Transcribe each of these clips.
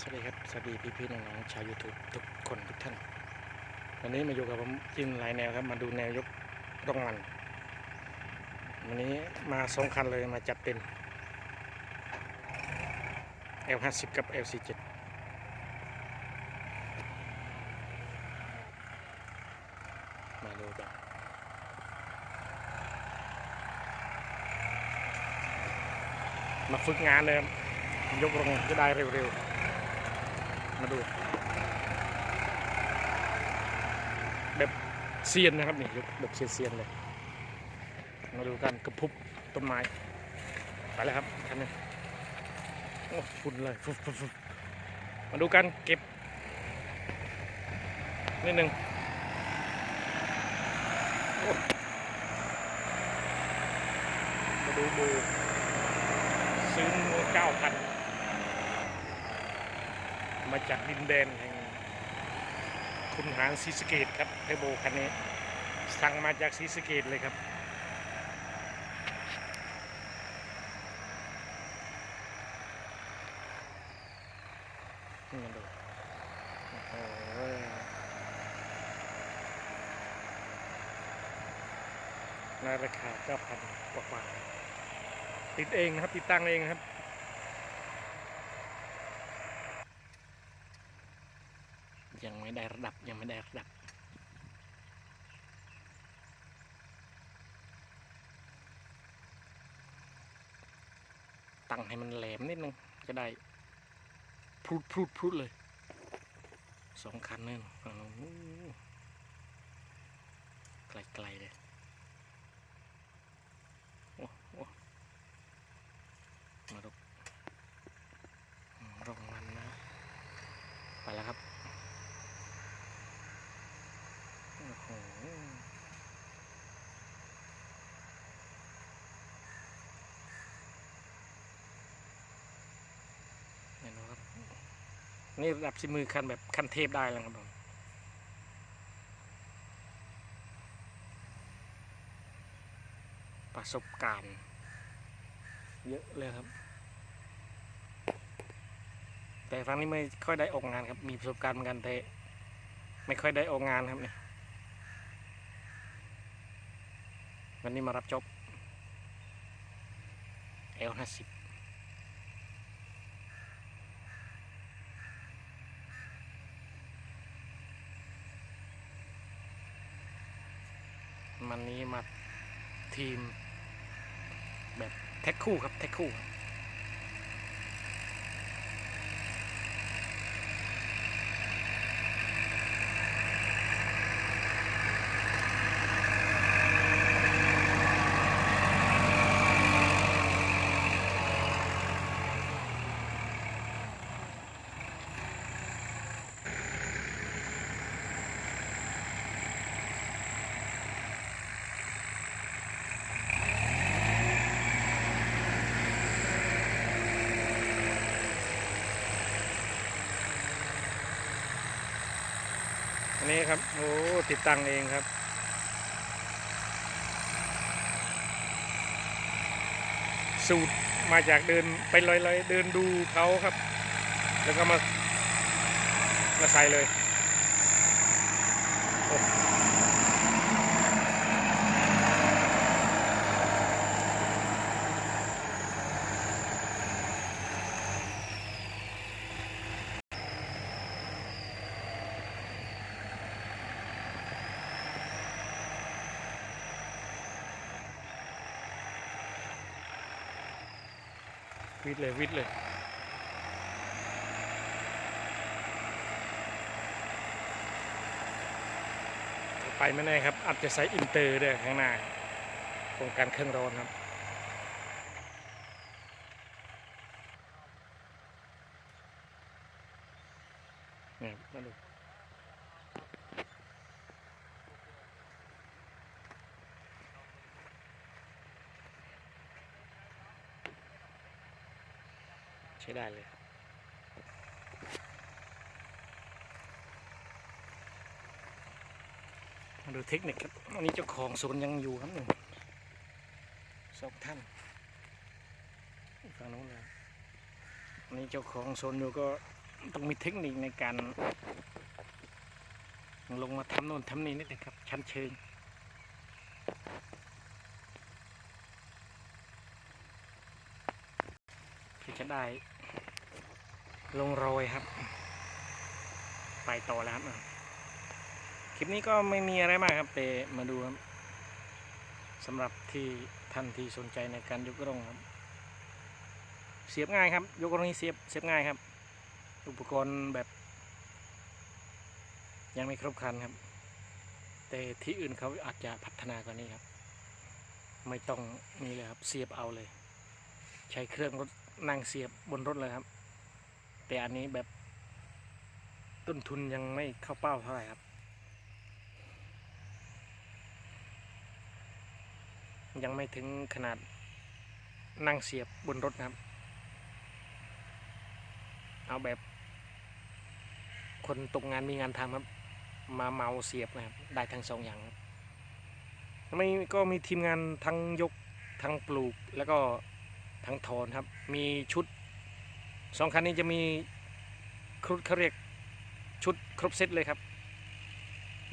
สวัสดีครับ สวัสดีพี่พี่ๆน้องๆชาว YouTube ทุกคนทุกท่าน วันนี้มาอยู่กับผมจินหลายแนวครับ มาดูแนวยกร่องมัน วันนี้มาสองคันเลยมาจัดเต็ม L50 กับ L47 มาดูกันมาฝึกงานเลยยกลงจะได้เร็วๆ มาดู แบบเซียนนะครับนี่ยกแบบเซียนๆเลย มาดูกันกระพุบต้นไม้ ไปแล้วครับคันนี้โอ้ฝุ่นเลยฟุบฟุบมาดูกันเก็บนิดหนึ่งมาดูดูซื้อมือเก้าพัน มาจากดินแดนแห่งคุณหารศรีสะเกตครับเทโบคันนี้ สั่งมาจากศรีสะเกตเลยครับนี่ดูโอ้โหราคาเก้าพันกว่าติดเองนะครับ ติดตั้งเองครับ ยังไม่ได้ระดับยังไม่ได้ระดับ ตั้งให้มันแหลมนิดนึงจะได้พรุดพรุดพรุดเลยสองคันนั่นฝั่งนู้นไกลๆเลยโอ้โอ้มาดูรองมันนะ ไปแล้วครับโอ้โหเห็นไหมครับ นี่ระดับสิมือคันแบบคันเทพได้แล้วครับผมประสบการณ์ เยอะเลยครับ แต่ครั้งนี้ไม่ค่อยได้ออกงานครับ มีประสบการณ์เหมือนกันแต่ไม่ค่อยได้ออกงานครับเนี่ยวันนี้มารับจบ L50 มันนี้มาทีมแบบแท็กคู่ครับแท็กคู่ นนี้ครับ โอ้ ติดตั้งเองครับ สูตรมาจากเดินไปลอยๆ เดินดูเขาครับ แล้วก็มามาใส่เลยโอ้ วิดเลยวิดเลยไปไม่แน่ครับอาจจะใช้อินเตอร์ด้วยข้างหน้าโครงการเครื่องร้อนครับเนี่ยมาดู ช้ได้เลยมาดูเทคนิคครับอันนี้เจ้าของศูนยังอยู่ครับหนึ่งสองท่านฝั่งนู้นเลยอันนี้เจ้าของศูนอยู่ก็ต้องมีเทคนิคในการ ลงมาทำโน่นทำนี่นิดนึงครับ ชั้นเชิงที่จะได้ ลงโรยครับ ไปต่อแล้วครับคลิปนี้ก็ไม่มีอะไรมากครับแต่มาดูครับสำหรับที่ท่านที่สนใจในการยกร่องครับ เสียบง่ายครับ ยกร่องนี้เสียบเสียบง่ายครับ อุปกรณ์แบบ ยังไม่ครบครันครับ แต่ที่อื่นเขาอาจจะพัฒนากว่านี้ครับ ไม่ต้องนี่เลยครับเสียบเอาเลย ใช้เครื่องรถนั่งเสียบบนรถเลยครับ แต่อันนี้แบบต้นทุนยังไม่เข้าเป้าเท่าไหร่ครับ ยังไม่ถึงขนาดนั่งเสียบบนรถนะครับ เอาแบบ คนตกงานมีงานทำครับ มาเมาเสียบนะครับ ได้ทั้งสองอย่างครับไม่ก็มีทีมงานทั้งยกทั้งปลูกแล้วก็ทั้งถอนครับ มีชุด สองคันนี้จะมีครุฑเขาเรียกชุดครบเซตเลยครับ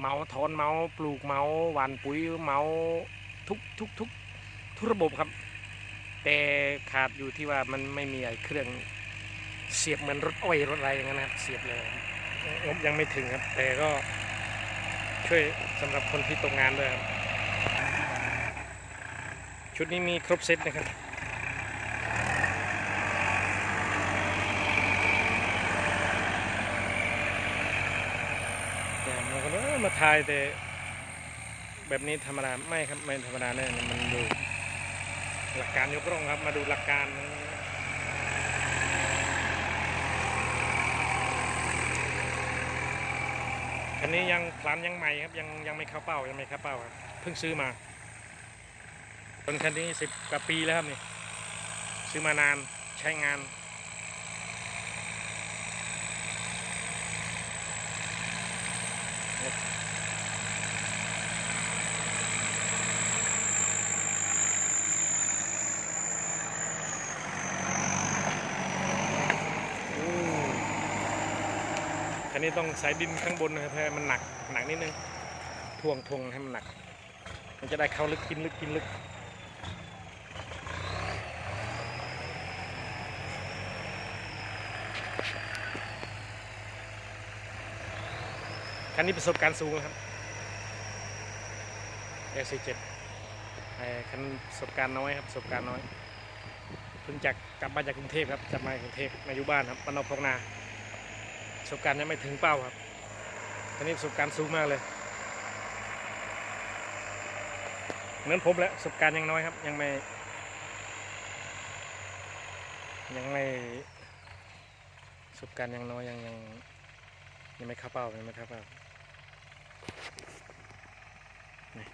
เมาถอนเมาปลูกเมาหวานปุ๋ยเมาทุกทุกทุกทุกระบบครับ แต่ขาดอยู่ที่ว่ามันไม่มีไอ้เครื่องเสียบเหมือนรถอ้อยรถอะไรอย่างนั้นนะครับ เสียบเลยงบยังไม่ถึงครับ แต่ก็ช่วยสำหรับคนที่ตกงานด้วยครับ ชุดนี้มีครบเซตนะครับ แต่ มาถ่ายแต่แบบนี้ธรรมดาไม่ครับไม่ธรรมดาแน่มันดูหลักการยกร่องครับ มาดูหลักการคันนี้ยังพลานยังใหม่ครับยังยังไม่เข้าเป้ายังไม่เข้าเป้าครับเพิ่งซื้อมาตนคันนี้สิบกว่าปีแล้วครับนี่ซื้อมานานใช้งาน อันนี้ต้องใส่ดินข้างบนนะครับเพราะมันหนักหนักนิดนึงทวงทวงให้มันหนัก มันจะได้เข้าลึกกินลึกกินลึก คันนี้ประสบการณ์สูงครับ S47 ไอ้คันประสบการณ์น้อยครับประสบการณ์น้อยเพิ่งจากกลับมาจากกรุงเทพครับกลับมากรุงเทพมาอยู่บ้านครับปานอกพงนาประสบการณ์ยังไม่ถึงเป้าครับตอนนี้ประสบการณ์สูงมากเลยเหมือนผมแหล้วประสบการณ์ยังน้อยครับ ยังไม่ ยังไม่ประสบการณ์ยังน้อยยังยัง ยังไม่เข้าเป้ายังไม่เข้าเป้านี่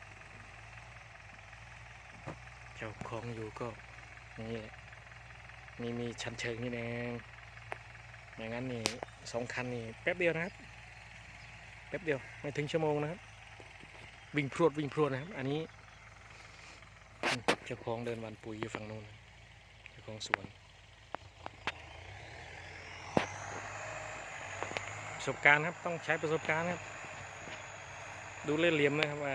เจ้าของอยู่ก็นี่แหละนี่มีชันเชิงนี่เองอย่างนั้นนี่สองคันนี่แป๊บเดียวนะครับ แป๊บเดียวไม่ถึงชั่วโมงนะครับ วิ่งพรวดวิ่งพรวดนะครับ อันนี้เจ้าของเดินวันปุ๋ยอยู่ฝั่งนู้นเจ้าของสวน ประ สบการณ์ครับ ต้องใช้ประสบการณ์ครับ ดูเล่เหลี่ยมนะครับว่า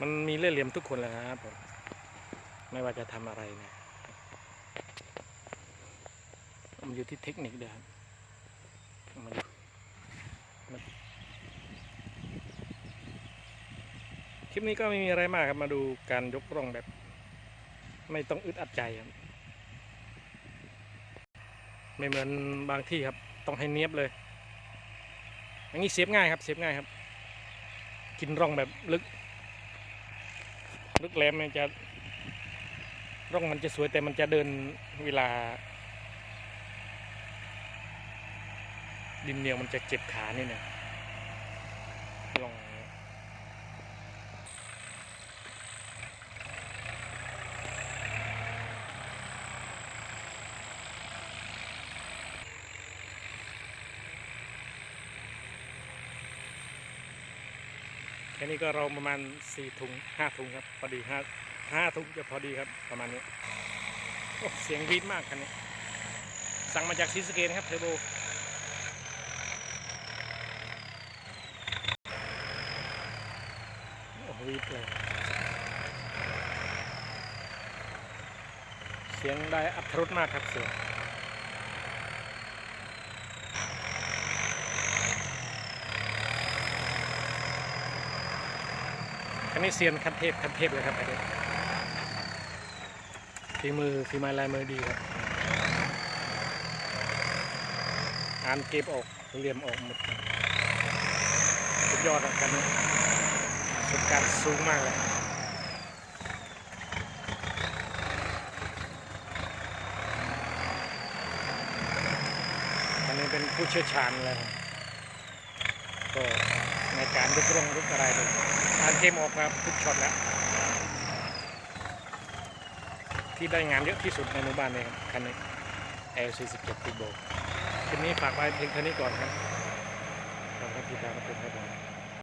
มันมีเล่เหลี่ยมทุกคนแหละครับผมไม่ว่าจะทำอะไรนะมันอยู่ที่เทคนิคเดียวครับมาดูคลิปนี้ก็ไม่มีอะไรมากครับมาดูการยกร่องแบบ ไม่ต้องอึดอัดใจครับ ไม่เหมือนบางที่ครับ ต้องให้เนียบเลย อย่างนี้เสียบง่ายครับ เสียบง่ายครับ กินร่องแบบลึก ลึกแหลมมันจะร่องมันจะสวยแต่มันจะเดินเวลา ดินเหนียวมันจะเจ็บขานี่เนี่ยลอง แค่นี้ก็เราประมาณสี่ถุงห้าถุงครับพอดีห้าห้าถุงจะพอดีครับประมาณนี้โอ้เสียงวีดมากคันนี้สั่งมาจากซีสเกตครับเทอร์โบโอ้วีดเลยเสียงได้อัตรสมากครับเสียงันนี้เซียนคันเทพคันเทพเลยครับไอเด็กฝีมือฝีไม้ลายมือดีครับอ่านเก็บออกเรียมออกหมดสุดยอดครับคันนี้ประสบการสูงมากเลยอันนี้เป็นผู้เชี่ยวชาญเลยก็ในการยกร่องยกอะไรเลย อ่านเกมออกมาทุกช็อตแล้ว ที่ได้งานเยอะที่สุดในหมู่บ้านเลยครับคันนี้ L47 Turbo คันนี้ฝากไว้เพียงเท่านี้ก่อนครับขอบคุณที่ตามรับชมครับผม